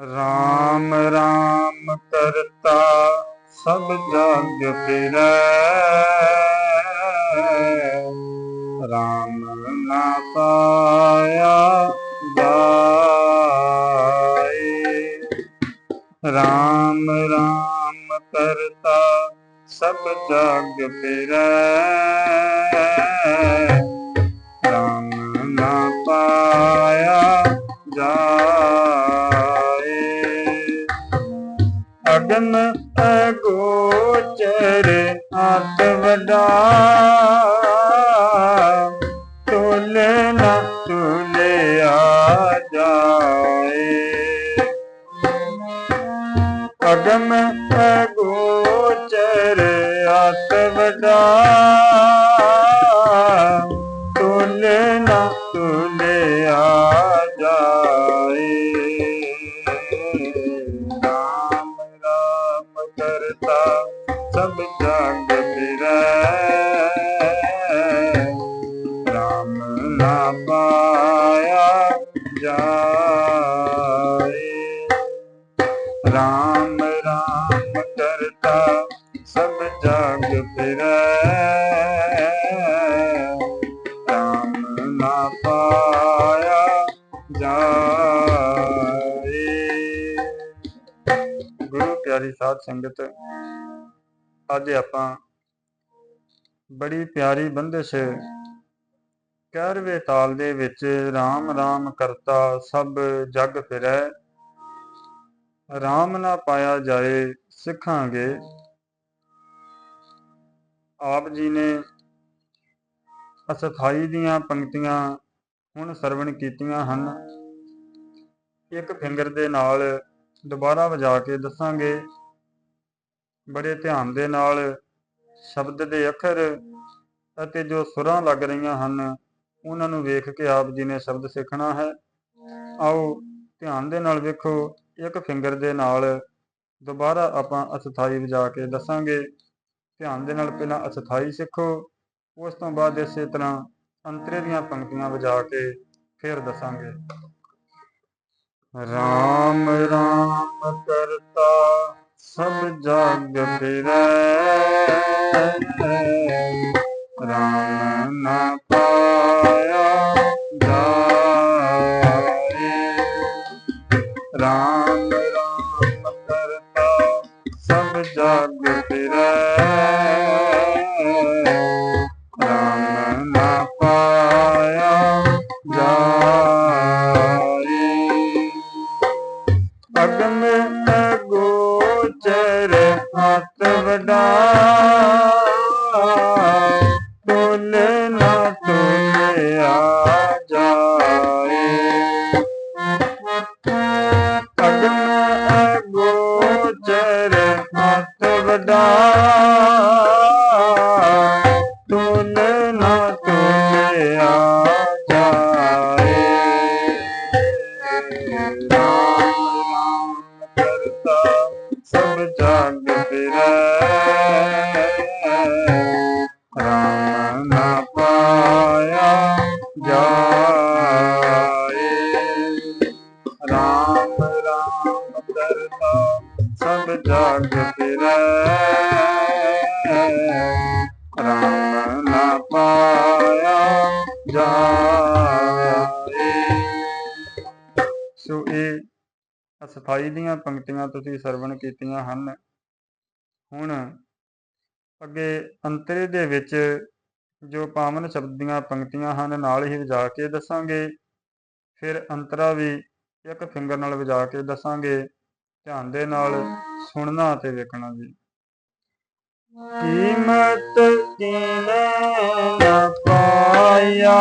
ਰਾਮ ਰਾਮ ਕਰਤਾ, ਸਭ ਜਗ ਫਿਰੈ। ਰਾਮ ਨਾ ਪਾਇਆ ਜਾਏ। ਰਾਮ ਰਾਮ ਕਰਤਾ, ਸਭ ਜਗ ਫਿਰੈ। ਅਗਨ ਅਗੋਚਰ ਆਤ ਵਡਾ ਰਾਮ ਰਾਮ ਕਰਤਾ ਸਭ ਜਗ ਫਿਰੈ ਰਾਮ ਨਾ ਪਾਇਆ ਜਾਏ। ਗੁਰੂ ਪਿਆਰੀ ਸਾਧ ਸੰਗਤ, ਅੱਜ ਆਪਾਂ ਬੜੀ ਪਿਆਰੀ ਬੰਦਿਸ਼ ਕਹਿਰਵੇ ਤਾਲ ਦੇ ਵਿੱਚ ਰਾਮ ਰਾਮ ਕਰਤਾ ਸਭ ਜਗ ਫਿਰੈ। ਆਰਾਮ ਨਾ ਪਾਇਆ ਜਾਏ ਸਿੱਖਾਂਗੇ। ਆਪ ਜੀ ਨੇ ਅਸਥਾਈ ਦੀਆਂ ਪੰਕਤੀਆਂ ਹੁਣ ਸਰਵਣ ਕੀਤੀਆਂ ਹਨ। ਇੱਕ ਫਿੰਗਰ ਦੇ ਨਾਲ ਦੁਬਾਰਾ ਵਜਾ ਕੇ ਦੱਸਾਂਗੇ। ਬੜੇ ਧਿਆਨ ਦੇ ਨਾਲ ਸ਼ਬਦ ਦੇ ਅੱਖਰ ਅਤੇ ਜੋ ਸੁਰਾਂ ਲੱਗ ਰਹੀਆਂ ਹਨ, ਉਹਨਾਂ ਨੂੰ ਵੇਖ ਕੇ ਆਪ ਜੀ ਨੇ ਸ਼ਬਦ ਸਿੱਖਣਾ ਹੈ। ਆਓ ਧਿਆਨ ਦੇ ਨਾਲ ਵੇਖੋ। ਇੱਕ ਫਿੰਗਰ ਦੇ ਨਾਲ ਦੁਬਾਰਾ ਆਪਾਂ ਅਸਥਾਈ ਵਜਾ ਕੇ ਦੱਸਾਂਗੇ। ਧਿਆਨ ਦੇ ਨਾਲ ਪਹਿਲਾਂ ਅਸਥਾਈ ਸਿੱਖੋ, ਉਸ ਤੋਂ ਬਾਅਦ ਇਸੇ ਤਰ੍ਹਾਂ ਅੰਤਰੇ ਦੀਆਂ ਪੰਕਤੀਆਂ ਵਜਾ ਕੇ ਫਿਰ ਦੱਸਾਂਗੇ। ਰਾਮ ਰਾਮ ਕਰਤਾ, ਸਭ ਜਗ ਫਿਰੈ। ਰਾਮ ਨਾ ਸਭ ਜਗ ਫਿਰੈ ਰਾਮ ਨਾ ਪਾਇਆ ਜਾਏ। ਰਾਮ ਰਾਮ ਕਰਤਾ ਸਭ ਜਗ ਫਿਰੈ ਰਾਮ ਨਾ ਪਾਇਆ ਜਾਏ। ਅਸਥਾਈ ਦੀਆਂ ਪੰਕਤੀਆਂ ਤੁਸੀਂ ਸਰਵਣ ਕੀਤੀਆਂ ਹਨ। ਹੁਣ ਅੱਗੇ ਅੰਤਰੇ ਦੇ ਵਿੱਚ ਜੋ ਪਾਵਨ ਸ਼ਬਦ ਦੀਆਂ ਪੰਕਤੀਆਂ ਹਨ, ਨਾਲ ਹੀ ਵਜਾ ਕੇ ਦੱਸਾਂਗੇ। ਫਿਰ ਅੰਤਰਾ ਵੀ ਇੱਕ ਫਿੰਗਰ ਨਾਲ ਵਜਾ ਕੇ ਦੱਸਾਂਗੇ। ਧਿਆਨ ਦੇ ਨਾਲ ਸੁਣਨਾ ਅਤੇ ਵੇਖਣਾ ਜੀ ਕੀਮਤ ਕੀਨੇ ਨਾ ਪਾਇਆ।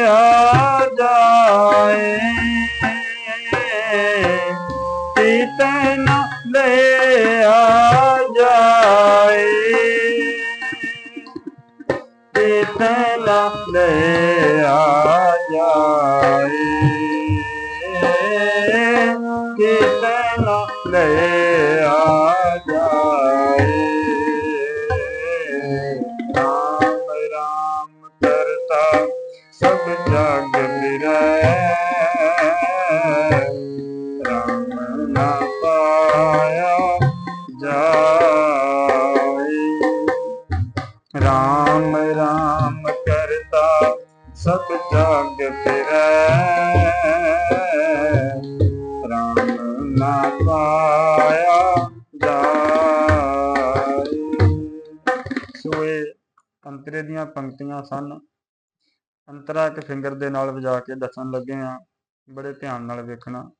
ਆ ਜਾਏ। ਕੀਤੇ ਨਾ ਲਿਆ ਜਾਏ। ਕੀਤੇ ਨਾ ਲਿਆ ਜਾਏ। ਕੀਤੇ ਨਾ ਰਾਮ ਰਾਮ ਕਰਤਾ ਸਭ ਜਗ ਫਿਰੈ ਰਾਮ ਨਾ ਪਾਇਆ ਜਾਏ। ਸੋਏ ਅੰਤਰੇ ਦੀਆਂ ਪੰਕਤੀਆਂ ਸਨ। ਅੰਤਰਾ ਇੱਕ ਫਿੰਗਰ ਦੇ ਨਾਲ ਵਜਾ ਕੇ ਦੱਸਣ ਲੱਗੇ ਆ ਬੜੇ ਧਿਆਨ ਨਾਲ ਵੇਖਣਾ।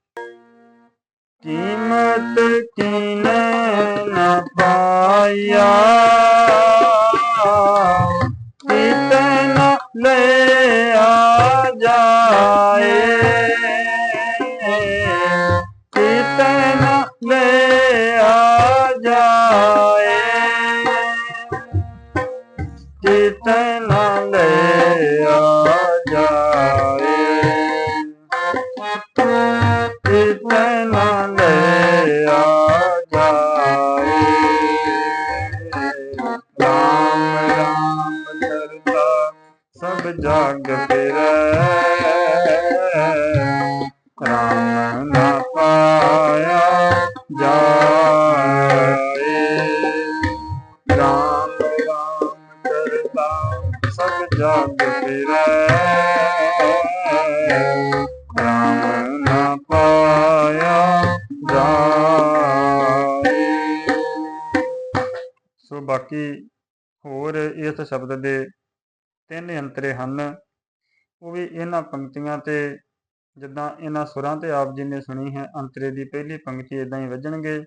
ਕੀਮਤ ਕੀਨੇ ਨਾ ਪਾਇਆ? ਕੀਤੇ ਨਾ ਲਿਆ ਜਾਏ। ਜਗ ਫਿਰੈ ਰਾਮ ਨਾ ਪਾਇਆ ਜਾਏ ਸੋ ਬਾਕੀ ਹੋਰ ਇਸ ਸ਼ਬਦ ਦੇ ਤਿੰਨ ਅੰਤਰੇ ਹਨ। ਉਹ ਵੀ ਇਹਨਾਂ ਪੰਕਤੀਆਂ ਤੇ, ਜਿੱਦਾਂ ਇਹਨਾਂ ਸੁਰਾਂ ਤੇ ਆਪ ਜੀ ਨੇ ਸੁਣੀ ਹੈ, ਅੰਤਰੇ ਦੀ ਪਹਿਲੀ ਪੰਕਤੀ ਇਦਾਂ ਹੀ ਵੱਜਣਗੇ।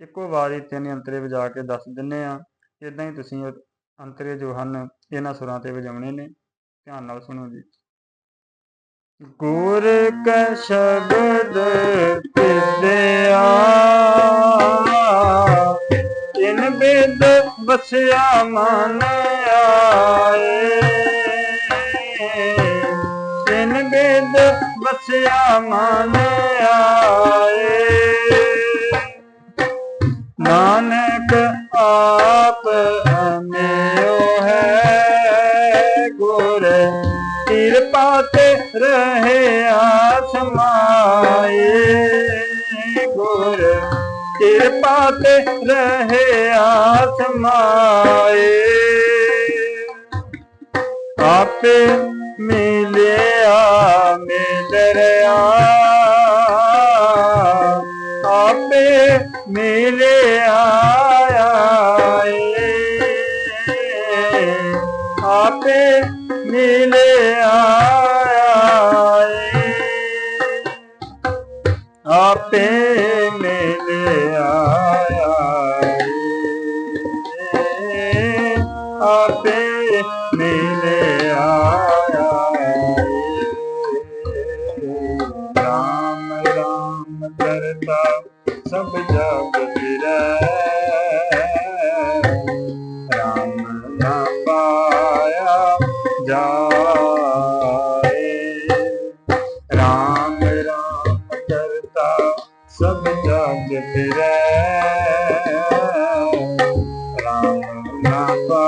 ਇੱਕੋ ਵਾਰੀ ਤਿੰਨ ਅੰਤਰੇ ਵਜਾ ਕੇ ਦੱਸ ਦਿੰਨੇ ਆ। ਇਦਾਂ ਹੀ ਤੁਸੀਂ ਅੰਤਰੇ ਜੋ ਹਨ, ਇਹਨਾਂ ਸੁਰਾਂ ਤੇ ਵਜਾਉਣੇ ਨੇ। ਧਿਆਨ ਨਾਲ ਸੁਣੋ ਜੀ। ਗੁਰ ਕੈ ਸ਼ਬਦ ਪਿਦਿਆ ਤਿਨ ਬਿਦ ਬਸਿਆ ਮਨ ਆਏ। ਤਿਨ ਬਿਦ ਬਸਿਆ ਮਨ ਰਹੇ ਆਸਮਾਏ। ਗੁਰ ਕਿਰਪਾ ਤੇ ਰਹੇ ਆਸਮਾਏ। ਆਪੇ ਆਪੇ ਮਿਲਿਆ ਆਏ। ਆਪੇ ਮਿਲਿਆ ਰਾਮ ਰਾਮ ਕਰਤਾ ਸਭ ਜਗ ਫਿਰੈ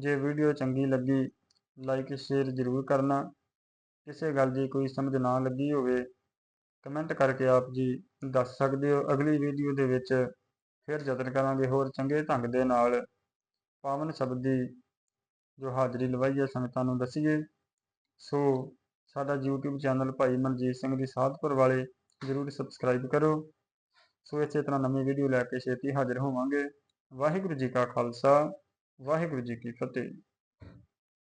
ਜੇ ਵੀਡੀਓ ਚੰਗੀ ਲੱਗੀ ਲਾਈਕ ਸ਼ੇਅਰ ਜ਼ਰੂਰ ਕਰਨਾ। ਕਿਸੇ ਗੱਲ ਦੀ ਕੋਈ ਸਮਝ ਨਾ ਲੱਗੀ ਹੋਵੇ ਕਮੈਂਟ ਕਰਕੇ ਆਪ ਜੀ ਦੱਸ ਸਕਦੇ ਹੋ। ਅਗਲੀ ਵੀਡੀਓ ਦੇ ਵਿੱਚ ਫਿਰ ਯਤਨ ਕਰਾਂਗੇ ਹੋਰ ਚੰਗੇ ਢੰਗ ਦੇ ਨਾਲ। ਪਾਵਨ ਸ਼ਬਦ ਦੀ ਜੋ ਹਾਜ਼ਰੀ ਲਵਾਈ ਹੈ, ਸੰਗਤਾਂ ਨੂੰ ਦੱਸੀਏ। ਸੋ ਸਾਡਾ YouTube ਚੈਨਲ ਭਾਈ ਮਨਜੀਤ ਸਿੰਘ ਦੀ ਸਾਧਪੁਰ ਵਾਲੇ ਜ਼ਰੂਰ ਸਬਸਕ੍ਰਾਈਬ ਕਰੋ। ਸੋ ਇਸੇ ਤਰ੍ਹਾਂ ਨਵੀਂ ਵੀਡੀਓ ਲੈ ਕੇ ਛੇਤੀ ਹਾਜ਼ਰ ਹੋਵਾਂਗੇ। ਵਾਹਿਗੁਰੂ ਜੀ ਕਾ ਖਾਲਸਾ। ਵਾਹਿਗੁਰੂ ਜੀ ਕੀ ਫਤਿਹ।